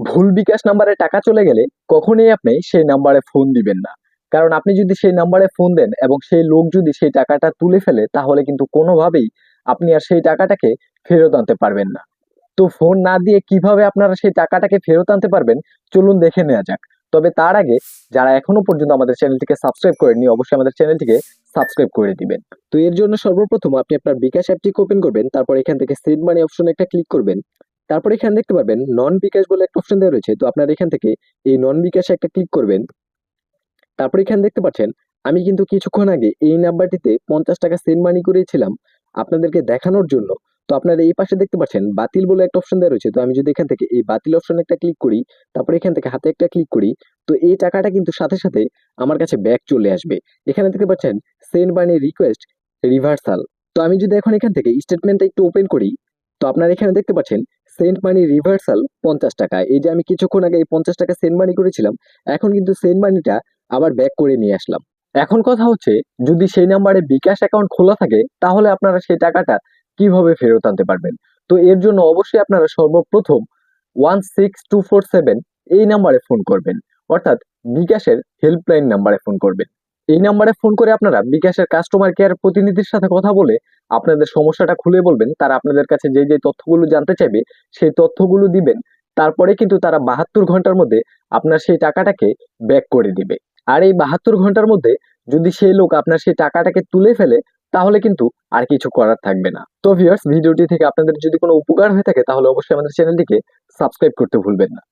ভুল বিকাশ নাম্বারে টাকা চলে গেলে কখনোই আপনি সেই নাম্বারে ফোন দিবেন না। কারণ আপনি যদি সেই নাম্বারে ফোন দেন এবং সেই লোক যদি সেই টাকাটা তুলে ফেলে, তাহলে কিন্তু কোনোভাবেই আপনি আর সেই টাকাটাকে ফেরত আনতে পারবেন না। তো ফোন না দিয়ে কীভাবে আপনারা সেই টাকাটাকে ফেরত আনতে পারবেন, চলুন দেখে নেওয়া যাক। তবে তার আগে যারা এখনও পর্যন্ত আমাদের চ্যানেলটিকে সাবস্ক্রাইব করেননি, অবশ্যই আমাদের চ্যানেলটিকে সাবস্ক্রাইব করে দিবেন। তো এর জন্য সর্বপ্রথম আপনি আপনার বিকাশ অ্যাপটি ওপেন করবেন, তারপর এখান থেকে সেন্ড মানি অপশনে একটা ক্লিক করবেন। তারপর এখানে দেখতে পারবেন নন বিকাশ বলে একটা অপশন দেওয়া রয়েছে। তো আপনার এখান থেকে এই নন বিকাশে একটা ক্লিক করবেন। তারপর এখানে দেখতে পাচ্ছেন, আমি কিন্তু কিছুক্ষণ আগে এই নাম্বারটিতে পঞ্চাশ টাকা সেন্ড মানি করেছিলাম আপনাদেরকে দেখানোর জন্য। তো আপনারা এই পাশে দেখতে পাচ্ছেন, বাতিল বলে একটা অপশন দেওয়া রয়েছে। তো আমি যদি এখান থেকে এই বাতিল অপশনে একটা ক্লিক করি, তারপরে এখান থেকে হাতে একটা ক্লিক করি, তো এই টাকাটা কিন্তু সাথে সাথে আমার কাছে ব্যাক চলে আসবে। এখানে দেখতে পাচ্ছেন সেন্ড মানি রিকোয়েস্ট রিভার্সাল তো আমি যদি এখন এখান থেকে স্টেটমেন্টটা একটু ওপেন করি, তো আপনারা এখানে দেখতে পাচ্ছেন সেন্ট মানি রিভার্সাল পঞ্চাশ টাকা। এই যে আমি কিছুক্ষণ আগে এই পঞ্চাশ টাকা সেন্ট মানি করেছিলাম, এখন কিন্তু সেন্ট মানিটা আবার ব্যাক করে নিয়ে আসলাম। এখন কথা হচ্ছে, যদি সেই নাম্বারে বিকাশ অ্যাকাউন্ট খোলা থাকে, তাহলে আপনারা সেই টাকাটা কীভাবে ফেরত আনতে পারবেন? তো এর জন্য অবশ্যই আপনারা সর্বপ্রথম one six two four seven এই নাম্বারে ফোন করবেন। অর্থাৎ বিকাশের হেল্পলাইন নাম্বারে ফোন করবেন। এই নাম্বারে ফোন করে আপনারা বিকাশের কাস্টমার কেয়ার প্রতিনিধির সাথে কথা বলে আপনাদের সমস্যাটা খুলে বলবেন। তারা আপনাদের কাছে যে যে তথ্যগুলো জানতে চাইবে, সেই তথ্যগুলো দিবেন। তারপরে কিন্তু তারা বাহাত্তর ঘণ্টার মধ্যে আপনার সেই টাকাটাকে ব্যাক করে দিবে। আর এই বাহাত্তর ঘণ্টার মধ্যে যদি সেই লোক আপনার সেই টাকাটাকে তুলে ফেলে, তাহলে কিন্তু আর কিছু করার থাকবে না। তো ভিউয়ার্স ভিডিওটি থেকে আপনাদের যদি কোনো উপকার হয়ে থাকে, তাহলে অবশ্যই আমাদের চ্যানেলটিকে সাবস্ক্রাইব করতে ভুলবেন না।